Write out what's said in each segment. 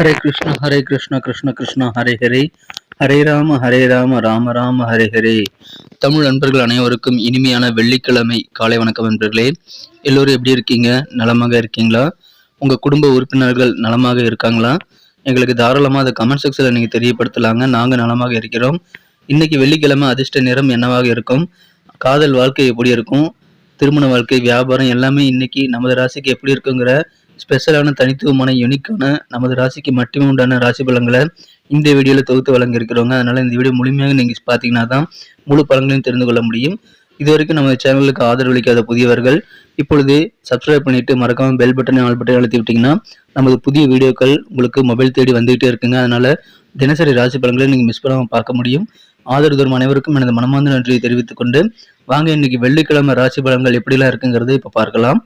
ஹரே கிருஷ்ண ஹரே கிருஷ்ண கிருஷ்ண கிருஷ்ண ஹரே ஹரே ஹரே ராம ஹரே ராம ராம ராம ஹரே ஹரே தமிழ் நண்பர்கள் அனைவருக்கும் இனிமையான வெள்ளிக்கிழமை காலை வணக்கம் நண்பர்களே. எல்லோரும் எப்படி இருக்கீங்க? நலமாக இருக்கீங்களா? உங்கள் குடும்ப உறுப்பினர்கள் நலமாக இருக்காங்களா? எங்களுக்கு தாராளமாக அதை கமெண்ட் செக்ஷனில் நீங்கள் தெரியப்படுத்தலாங்க. நாங்கள் நலமாக இருக்கிறோம். இன்னைக்கு வெள்ளிக்கிழமை அதிர்ஷ்ட நிறம் என்னவாக இருக்கும்? காதல் வாழ்க்கை எப்படி இருக்கும்? திருமண வாழ்க்கை வியாபாரம் எல்லாமே இன்னைக்கு நமது ராசிக்கு எப்படி இருக்குங்கிற ஸ்பெஷலான தனித்துவமான யூனிக்கான நமது ராசிக்கு மட்டுமே உண்டான ராசி பலங்களை இந்த வீடியோவில் தொகுத்து வழங்கியிருக்கிறோங்க. அதனால் இந்த வீடியோ முழுமையாக நீங்கள் பார்த்தீங்கன்னா தான் முழு பலன்களையும் தெரிந்து கொள்ள முடியும். இது வரைக்கும் நம்ம சேனலுக்கு ஆதரவளிக்காத புதியவர்கள் இப்பொழுது சப்ஸ்கிரைப் பண்ணிவிட்டு மறக்காமல் பெல் பட்டனை ஆல் பட்டனை அழுத்தி விட்டிங்கன்னா நமது புதிய வீடியோக்கள் உங்களுக்கு மொபைல் தேடி வந்துகிட்டே இருக்குங்க. அதனால் தினசரி ராசி பலன்களை நீங்கள் மிஸ் பண்ணாமல் பார்க்க முடியும். ஆதரவு தரும் அனைவருக்கும் எனது மனமார்ந்த நன்றியை தெரிவித்துக்கொண்டு வாங்க இன்னைக்கு வெள்ளிக்கிழமை ராசி பலன்கள் எப்படிலாம் இருக்குங்கிறத இப்போ பார்க்கலாம்.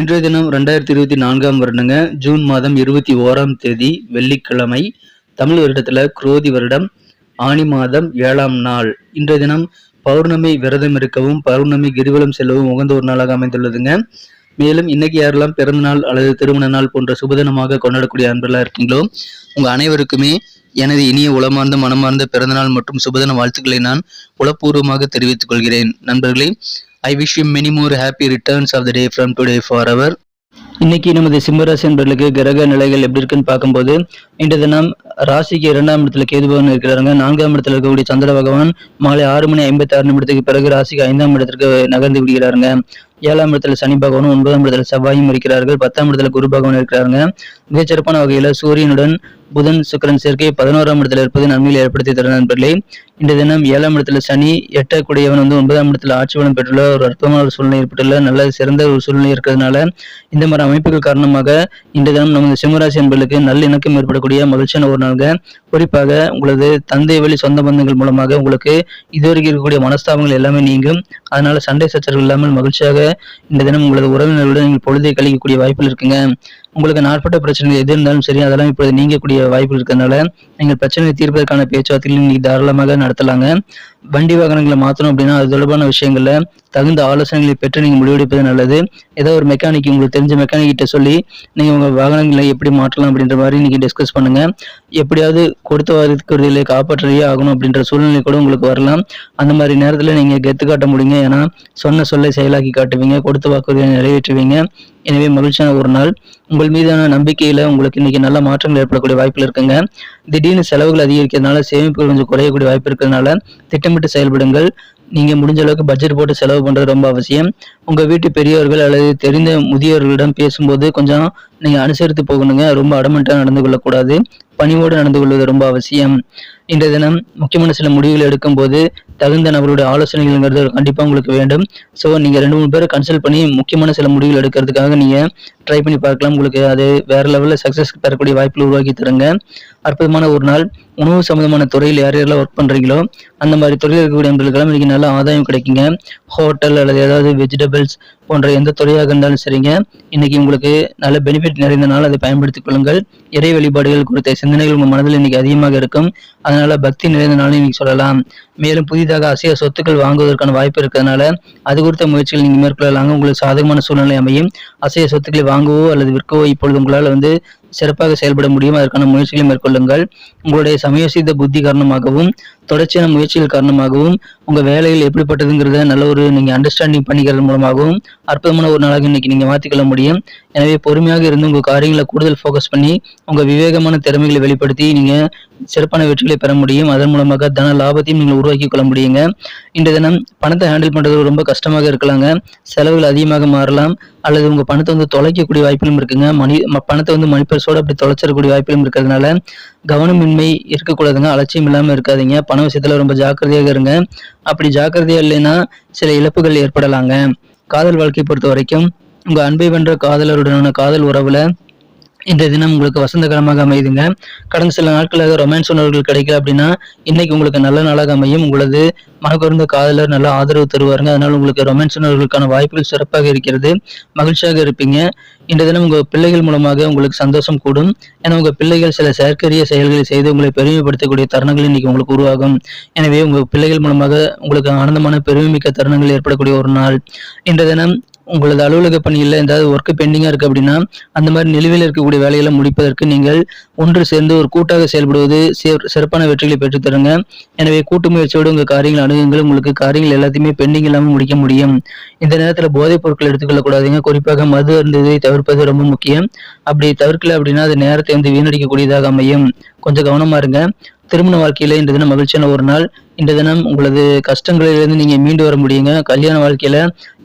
இன்றைய தினம் ரெண்டாயிரத்தி இருபத்தி நான்காம் வருடங்க ஜூன் மாதம் இருபத்தி ஓராம் தேதி வெள்ளிக்கிழமை தமிழ் வருடத்தில் குரோதி வருடம் ஆனி மாதம் ஏழாம் நாள். இன்றைய தினம் பௌர்ணமி விரதம் இருக்கவும் பௌர்ணமி கிரிவலம் செல்லவும் உகந்த ஒரு நாளாக அமைந்துள்ளதுங்க. மேலும் இன்னைக்கு யாரெல்லாம் பிறந்த நாள் அல்லது திருமண நாள் போன்ற சுபதினமாக கொண்டாடக்கூடிய அன்பர்களாக இருக்கீங்களோ உங்கள் அனைவருக்குமே எனது இனிய உளமார்ந்த மனமார்ந்த பிறந்தநாள் மற்றும் சுபதின வாழ்த்துக்களை நான் உளப்பூர்வமாக தெரிவித்துக் கொள்கிறேன். நண்பர்களே I wish you many more happy returns of the day from today for our இன்னைக்கு நமது சிம்மராசி என்பர்களுக்கு கிரக நிலைகள் எப்படி இருக்குன்னு பார்க்கும்போது இன்றைய தினம் ராசிக்கு இரண்டாம் இடத்துல கேதுபவன் இருக்கிறாங்க நான்காம் இடத்துல இருக்கக்கூடிய சந்திர பகவான் மாலை ஆறு மணி ஐம்பத்தி ஆறு நிமிடத்துக்கு பிறகு ராசிக்கு ஐந்தாம் இடத்திற்கு நகர்ந்து விடுகிறாருங்க. ஏழாம் இடத்துல சனி பகவானும் ஒன்பதாம் இடத்துல செவ்வாயும் இருக்கிறார்கள். பத்தாம் இடத்துல குரு பகவான் இருக்கிறாங்க மிகச்சிறப்பான வகையில சூரியனுடன் புதன் சுக்கரன் சேர்க்கை பதினோராம் இடத்துல இருப்பது நன்மையில் ஏற்படுத்தி தரும் நண்பர்களே. இந்த தினம் ஏழாம் இடத்துல சனி எட்டக்கூடியவன் வந்து ஒன்பதாம் இடத்துல ஆட்சி பலம் பெற்றுள்ள ஒரு அற்புதமான ஒரு சூழ்நிலை ஏற்பட்டுள்ள நல்ல சிறந்த ஒரு சூழ்நிலை இருக்கிறதுனால இந்த மாதிரி அமைப்புகள் காரணமாக இந்த தினம் நமது சிம்மராசி என்பர்களுக்கு நல்ல இணக்கம் ஏற்படக்கூடிய மகிழ்ச்சியான ஒரு நாள்க குறிப்பாக உங்களது தந்தை வழி சொந்த பந்தங்கள் மூலமாக உங்களுக்கு இதுவரைக்கும் இருக்கக்கூடிய மனஸ்தாபங்கள் எல்லாமே நீங்கும். அதனால சண்டை சச்சரவு இல்லாமல் மகிழ்ச்சியாக இந்த தினம் உங்களது உறவினர்களுடன் நீங்கள் பொழுதை கழிக்கக்கூடிய வாய்ப்புகள் இருக்குங்க. உங்களுக்கு நாட்பட்ட பிரச்சனைகள் எது இருந்தாலும் சரி அதெல்லாம் இப்பொழுது நீங்கக்கூடிய வாய்ப்பு இருக்கிறதுனால நீங்கள் பிரச்சனையை தீர்ப்பதற்கான பேச்சுவார்த்தைகள் நீங்கள் தாராளமாக நடத்தலாங்க. வண்டி வாகனங்களை மாற்றணும் அப்படின்னா அது தொடர்பான விஷயங்கள்ல தகுந்த ஆலோசனைகளை பெற்று நீங்கள் முடிவெடுப்பது நல்லது. ஏதோ ஒரு மெக்கானிக் உங்களுக்கு தெரிஞ்ச மெக்கானிக் கிட்ட சொல்லி நீங்கள் உங்கள் வாகனங்களை எப்படி மாற்றலாம் அப்படின்ற மாதிரி நீங்கள் டிஸ்கஸ் பண்ணுங்க. எப்படியாவது கொடுத்த வாரத்துக்கு காப்பாற்றியே ஆகணும் அப்படின்ற சூழ்நிலை கூட உங்களுக்கு வரலாம். அந்த மாதிரி நேரத்தில் நீங்கள் கெத்து காட்ட முடியுங்க. ஏன்னா சொன்ன சொல்லை செயலாக்கி காட்டுவீங்க கொடுத்த வாக்குறுதியை நிறைவேற்றுவீங்க. எனவே மகிழ்ச்சியான ஒரு நாள். உங்கள் மீதான நம்பிக்கையில உங்களுக்கு இன்னைக்கு நல்ல மாற்றங்கள் ஏற்படக்கூடிய வாய்ப்பில் இருக்குங்க. திடீர்னு செலவுகள் அதிகரிக்கிறதுனால சேமிப்புகள் கொஞ்சம் குறையக்கூடிய வாய்ப்பு இருக்கிறதுனால திட்டமிட்டு செயல்படுங்கள். நீங்க முடிஞ்ச அளவுக்கு பட்ஜெட் போட்டு செலவு பண்றது ரொம்ப அவசியம். உங்க வீட்டு பெரியவர்கள் அல்லது தெரிந்த முதியவர்களிடம் பேசும்போது கொஞ்சம் நீங்க அனுசரித்து போகணுங்க. ரொம்ப அடமெண்டா நடந்து கொள்ளக்கூடாது. பணிவோடு நடந்து கொள்வது ரொம்ப அவசியம். இன்றைய தினம் முக்கியமான சில முடிவுகள் எடுக்கும்போது தகுந்த நபருடைய ஆலோசனைகள்ங்கிறது கண்டிப்பாக உங்களுக்கு வேண்டும். ஸோ நீங்கள் ரெண்டு மூணு பேரை கன்சல்ட் பண்ணி முக்கியமான சில முடிவுகள் எடுக்கிறதுக்காக நீங்கள் ட்ரை பண்ணி பார்க்கலாம். உங்களுக்கு அது வேற லெவலில் சக்ஸஸ் தரக்கூடிய வாய்ப்புகள் உருவாக்கி தருங்க. அற்புதமான ஒரு நாள். உணவு சம்மந்தமான துறையில் யார் யாரெல்லாம் ஒர்க் பண்ணுறீங்களோ அந்த மாதிரி துறையில் இருக்கக்கூடிய நண்பர்களுக்கெல்லாம் இன்னைக்கு நல்ல ஆதாயம் கிடைக்குங்க. ஹோட்டல் அல்லது ஏதாவது வெஜிடபிள்ஸ் போன்ற எந்த துறையாக இருந்தாலும் சரிங்க. இன்றைக்கி உங்களுக்கு நல்ல பெனிஃபிட் நிறைந்த நாள். அதை பயன்படுத்திக் கொள்ளுங்கள். இறை வழிபாடுகள் குறித்த சிந்தனைகள் உங்கள் மனதில் இன்றைக்கி அதிகமாக இருக்கும். அதனால் பக்தி நிறைந்த நாள் இன்றைக்கி சொல்லலாம். மேலும் புதிதாக அசைய சொத்துக்கள் வாங்குவதற்கான வாய்ப்பு இருக்கிறதுனால அது குறித்த முயற்சிகள் நீங்கள் மேற்கொள்ளலாங்க. உங்களுக்கு சாதகமான சூழ்நிலை அமையும். அசைய சொத்துக்களை வாங்கவோ அல்லது விற்கவோ இப்பொழுது உங்களால் வந்து சிறப்பாக செயல்பட முடியும். அதற்கான முயற்சிகளை மேற்கொள்ளுங்கள். உங்களுடைய சமயோசித்த புத்தி காரணமாகவும் தொடர்ச்சியான முயற்சிகள் காரணமாகவும் உங்க வேலையில் எப்படிப்பட்டதுங்கிறத நல்ல ஒரு நீங்க அண்டர்ஸ்டாண்டிங் பண்ணிக்கிறது மூலமாகவும் அற்புதமான ஒரு நாளாக இன்னைக்கு நீங்க மாற்றிக்கொள்ள முடியும். எனவே பொறுமையாக இருந்து உங்க காரியங்களை கூடுதல் ஃபோக்கஸ் பண்ணி உங்க விவேகமான திறமைகளை வெளிப்படுத்தி நீங்க சிறப்பான வெற்றிகளை பெற முடியும். அதன் மூலமாக தன லாபத்தையும் நீங்கள் உருவாக்கி கொள்ள முடியுங்க. இன்றைய தினம் பணத்தை ஹேண்டில் பண்றது ரொம்ப கஷ்டமாக இருக்கலாங்க. செலவுகள் அதிகமாக மாறலாம். அல்லது உங்க பணத்தை வந்து தொலைக்கக்கூடிய வாய்ப்பிலும் இருக்குங்க. மணி பணத்தை வந்து மணிப்பரிசோடு அப்படி தொலைச்சிடக்கூடிய வாய்ப்பிலும் இருக்கிறதுனால கவனமின்மை இருக்கக்கூடாதுங்க அலட்சியம் இல்லாமல் இருக்காதீங்க. பண விஷயத்தில் ரொம்ப ஜாக்கிரதையாக இருங்க. அப்படி ஜாக்கிரதையாக இல்லைன்னா சில இழப்புகள் ஏற்படலாங்க. காதல் வாழ்க்கை பொறுத்த வரைக்கும் உங்கள் அன்பை வென்ற காதலருடனான காதல் உறவில் இன்றைய தினம் உங்களுக்கு வசந்த காலமாக அமையுதுங்க. கடந்த சில நாட்களாக ரொமான்ஸ் உணர்வுகள் கிடைக்கல அப்படின்னா இன்னைக்கு உங்களுக்கு நல்ல நாளாக அமையும். உங்களது மனக்குறந்த காதலர் நல்ல ஆதரவு தருவாருங்க. அதனால உங்களுக்கு ரொமான்ஸ் உணர்வுகளுக்கான வாய்ப்புகள் சிறப்பாக இருக்கிறது. மகிழ்ச்சியாக இருப்பீங்க. இன்றைய தினம் உங்கள் பிள்ளைகள் மூலமாக உங்களுக்கு சந்தோஷம் கூடும். ஏன்னா உங்கள் பிள்ளைகள் சில செயற்கரிய செயல்களை செய்து உங்களை பெருமைப்படுத்தக்கூடிய தருணங்கள் இன்னைக்கு உங்களுக்கு உருவாகும். எனவே உங்கள் பிள்ளைகள் மூலமாக உங்களுக்கு ஆனந்தமான பெருமைமிக்க தருணங்கள் ஏற்படக்கூடிய ஒரு நாள். இன்றைய தினம் உங்களது அலுவலக பணியில் ஏதாவது ஒர்க்கு பெண்டிங்காக இருக்குது அப்படின்னா அந்த மாதிரி நிலுவையில் இருக்கக்கூடிய வேலைகளை முடிப்பதற்கு நீங்கள் ஒன்று சேர்ந்து ஒரு கூட்டாக செயல்படுவது சிறப்பான வெற்றிகளை பெற்றுத்தருங்க எனவே கூட்டு முயற்சியோடு உங்கள் காரியங்கள் அணுகுங்கள். உங்களுக்கு காரியங்கள் எல்லாத்தையுமே பெண்டிங் இல்லாமல் முடிக்க முடியும். இந்த நேரத்தில் போதைப் பொருட்கள் எடுத்துக்கொள்ளக்கூடாதுங்க. குறிப்பாக மது அருந்ததை தவிர்ப்பது ரொம்ப முக்கியம். அப்படி தவிர்க்கல அப்படின்னா அது நேரத்தை வந்து வீணடிக்கக்கூடியதாக அமையும். கொஞ்சம் கவனமா இருங்க. திருமண வாழ்க்கையில இந்த தினம் மகிழ்ச்சியான ஒரு நாள். இந்த தினம் உங்களது கஷ்டங்களிலிருந்து நீங்க மீண்டு வர முடியுங்க. கல்யாண வாழ்க்கையில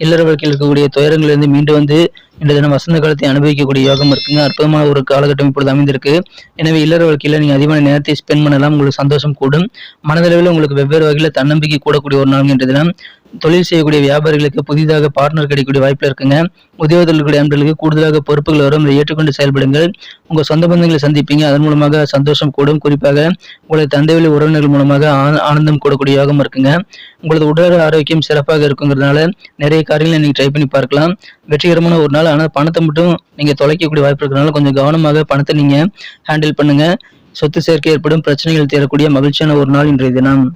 இல்லற வாழ்க்கையில் இருக்கக்கூடிய துயரங்களிலிருந்து மீண்டு வந்து இந்த தினம் வசந்த காலத்தை அனுபவிக்கக்கூடிய யோகம் இருக்குங்க. அற்புதமான ஒரு காலகட்டம் இப்பொழுது அமைந்திருக்கு. எனவே இல்லற வாழ்க்கையில நீங்க அதிகமான நேரத்தை ஸ்பெண்ட் பண்ணலாம். உங்களுக்கு சந்தோஷம் கூடும். மனதளவில் உங்களுக்கு வெவ்வேறு வகையில தன்னம்பிக்கை கூடக்கூடிய ஒரு நாள் இன்றைய தினம். தொழில் செய்யக்கூடிய வியாபாரிகளுக்கு புதிதாக பார்ட்னர் கிடைக்கக்கூடிய வாய்ப்பில் இருக்குங்க. உத்தியோகத்தில் இருக்கக்கூடிய அன்பர்களுக்கு கூடுதலாக பொறுப்புகள் வரும். இதை ஏற்றுக்கொண்டு செயல்படுங்கள். உங்கள் சொந்த பந்தங்களை சந்திப்பீங்க. அதன் மூலமாக சந்தோஷம் கூடும். குறிப்பாக உங்களது தந்தைவெளி உறவினர்கள் மூலமாக ஆ- ஆனந்தம் கூடக்கூடிய யோகம் இருக்குங்க. உங்களது உடல் ஆரோக்கியம் சிறப்பாக இருக்குங்கிறதுனால நிறைய காரியங்களை நீங்கள் ட்ரை பண்ணி பார்க்கலாம். வெற்றிகரமான ஒரு நாள். ஆனால் பணத்தை மட்டும் நீங்கள் தொலைக்கக்கூடிய வாய்ப்பு இருக்கிறதுனால கொஞ்சம் கவனமாக பணத்தை நீங்கள் ஹேண்டில் பண்ணுங்கள் சொத்து சேர்க்கை ஏற்படும். பிரச்சனைகள் தீரக்கூடிய மகிழ்ச்சியான ஒரு நாள் இன்றைய தினம்.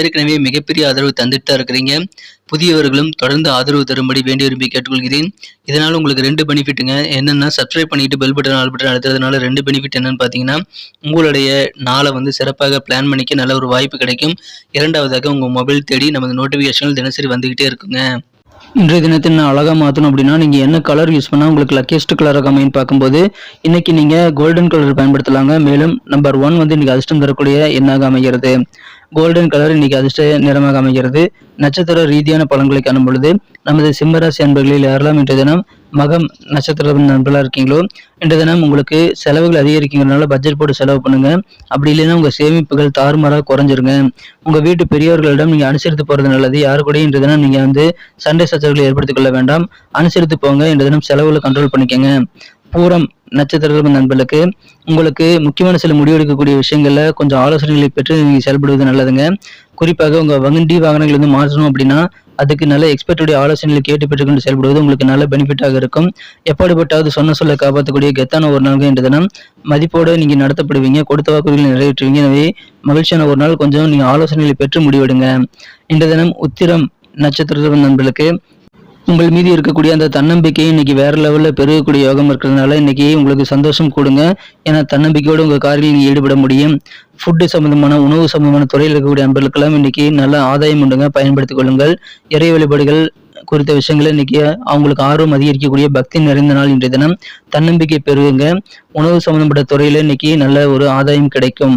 ஏற்கனவே மிகப்பெரிய ஆதரவு தந்துட்டு தான் இருக்கிறீங்க. புதியவர்களும் தொடர்ந்து ஆதரவு தரும்படி வேண்டி விரும்பி கேட்டுக்கொள்கிறேன். இதனால் உங்களுக்கு ரெண்டு பெனிஃபிட்டுங்க என்னென்னா சப்ஸ்கிரைப் பண்ணிட்டு பெல் பட்டன் ஆல் பட்டன் அழுத்துறதுனால ரெண்டு பெனிஃபிட் என்னன்னு பார்த்தீங்கன்னா உங்களுடைய நாளை வந்து சிறப்பாக பிளான் பண்ணிக்க நல்ல ஒரு வாய்ப்பு கிடைக்கும். இரண்டாவதாக உங்கள் மொபைல் தேடி நமது நோட்டிஃபிகேஷன்கள் தினசரி வந்துகிட்டே இருக்குங்க. இன்றைய தினத்தை நான் அழகாக மாற்றணும் அப்படின்னா நீங்கள் என்ன கலர் யூஸ் பண்ணால் உங்களுக்கு லக்கியஸ்ட் கலராக அமைன்னு பார்க்கும்போது இன்றைக்கி நீங்கள் கோல்டன் கலர் பயன்படுத்தலாங்க. மேலும் நம்பர் ஒன் வந்து இன்றைக்கி அதிர்ஷ்டம் தரக்கூடிய எண்ணாக அமைகிறது. கோல்டன் கலர் இன்னைக்கு அதிர்ஷ்ட நிறமாக அமைகிறது. நட்சத்திர ரீதியான பலன்களை காணும் பொழுது நமது சிம்மராசி அன்பர்களில் யாரெல்லாம் இன்றைய தினம் மகம் நட்சத்திர நண்பர்களாக இருக்கீங்களோ இன்றைய தினம் உங்களுக்கு செலவுகள் அதிகரிக்கிறதுனால பட்ஜெட் போட்டு செலவு பண்ணுங்க. அப்படி இல்லைன்னா உங்க சேமிப்புகள் தாறுமாறாக குறைஞ்சிருங்க. உங்க வீட்டு பெரியவர்களிடம் நீங்க அனுசரித்து போறது நல்லது. யாரு கூட இன்றைய தினம் நீங்க வந்து சண்டை சச்சரவுகளை ஏற்படுத்திக் கொள்ள வேண்டாம். அனுசரித்து போங்க. இன்றைய தினம் செலவுகளை கண்ட்ரோல் பண்ணிக்கங்க. பூரம் நட்சத்திர நண்பர்களுக்கு உங்களுக்கு முக்கியமான சில முடிவெடுக்கக்கூடிய விஷயங்கள்ல கொஞ்சம் ஆலோசனைகளை பெற்று நீங்க செயல்படுவது நல்லதுங்க. குறிப்பாக உங்க வண்டி வாகனங்கள் வந்து மாற்றணும் அப்படின்னா அதுக்கு நல்ல எக்ஸ்பர்ட்டுடைய ஆலோசனைகளை கேட்டு பெற்றுக்கொண்டு செயல்படுவது உங்களுக்கு நல்ல பெனிஃபிட்டாக இருக்கும். எப்படிப்பட்டாவது சொன்ன சொல்ல காப்பாற்றக்கூடிய கெத்தான ஒரு நாள் என்ற தினம். மதிப்போடு நீங்க நடத்தப்படுவீங்க கொடுத்த வாக்குறுதிகளை நிறைவேற்றுவீங்க. எனவே மகிழ்ச்சியான ஒரு நாள். கொஞ்சம் நீங்க ஆலோசனைகளை பெற்று முடிவெடுங்க. இந்த தினம் உத்திரம் நட்சத்திர நண்பர்களுக்கு உங்கள் மீது இருக்கக்கூடிய அந்த தன்னம்பிக்கையை இன்னைக்கு வேற லெவலில் பெருகக்கூடிய யோகம் இருக்கிறதுனால இன்னைக்கு உங்களுக்கு சந்தோஷம் கொடுங்க. ஏன்னா தன்னம்பிக்கையோடு உங்கள் காரில் ஈடுபட முடியும். ஃபுட்டு சம்பந்தமான உணவு சம்பந்தமான துறையில் இருக்கக்கூடிய அன்பர்களுக்கெல்லாம் இன்னைக்கு நல்ல ஆதாயம் உண்டுங்க. பயன்படுத்திக் கொள்ளுங்கள். இறை வழிபாடுகள் குறித்த விஷயங்களை இன்னைக்கு அவங்களுக்கு ஆர்வம் அதிகரிக்கக்கூடிய பக்தி நிறைந்த நாள் இன்றைய தினம். தன்னம்பிக்கை பெருகுங்க. உணவு சம்பந்தப்பட்ட துறையில இன்னைக்கு நல்ல ஒரு ஆதாயம் கிடைக்கும்.